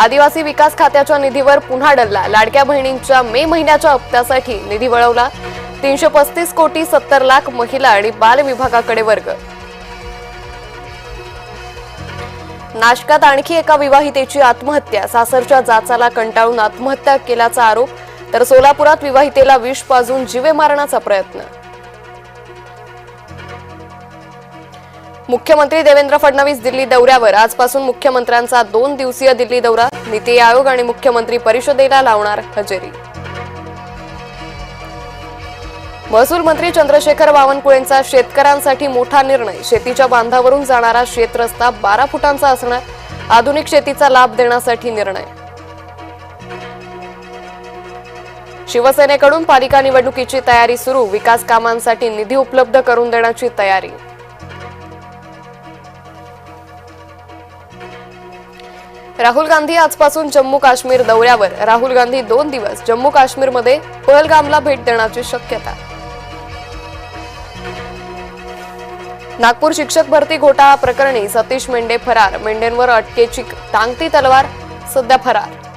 आदिवासी विकास खात्याच्या निधीवर पुन्हा डल्ला. लाडक्या बहिणींच्या मे महिन्याच्या हप्त्यासाठी निधी वळवला. तीनशे पस्तीस कोटी सत्तर लाख महिला आणि बाल विभागाकडे वर्ग. नाशकात आणखी एका विवाहितेची आत्महत्या. सासरच्या जाचाला कंटाळून आत्महत्या केल्याचा आरोप तर सोलापुरात विवाहितेला विष पाजून जीवे मारण्याचा प्रयत्न. मुख्यमंत्री देवेंद्र फडणवीस दिल्ली दौऱ्यावर. आजपासून मुख्यमंत्र्यांचा दोन दिवसीय दिल्ली दौरा. नीती आयोग आणि मुख्यमंत्री परिषदेला लावणार हजेरी. महसूल मंत्री चंद्रशेखर बावनकुळेंचा शेतकऱ्यांसाठी मोठा निर्णय. शेतीच्या बांधावरून जाणारा शेतरस्ता बारा फुटांचा असणार. आधुनिक शेतीचा लाभ देण्यासाठी निर्णय. शिवसेनेकडून पालिका निवडणुकीची तयारी सुरू. विकास कामांसाठी निधी उपलब्ध करून देण्याची तयारी. राहुल गांधी आजपासून जम्मू काश्मीर दौऱ्यावर. राहुल गांधी दोन दिवस जम्मू काश्मीरमध्ये पहलगामला भेट देण्याची शक्यता. नागपूर शिक्षक भरती घोटाळा प्रकरणी सतीश मेंढे फरार. मेंढेंवर अटकेची टांगती तलवार सध्या फरार.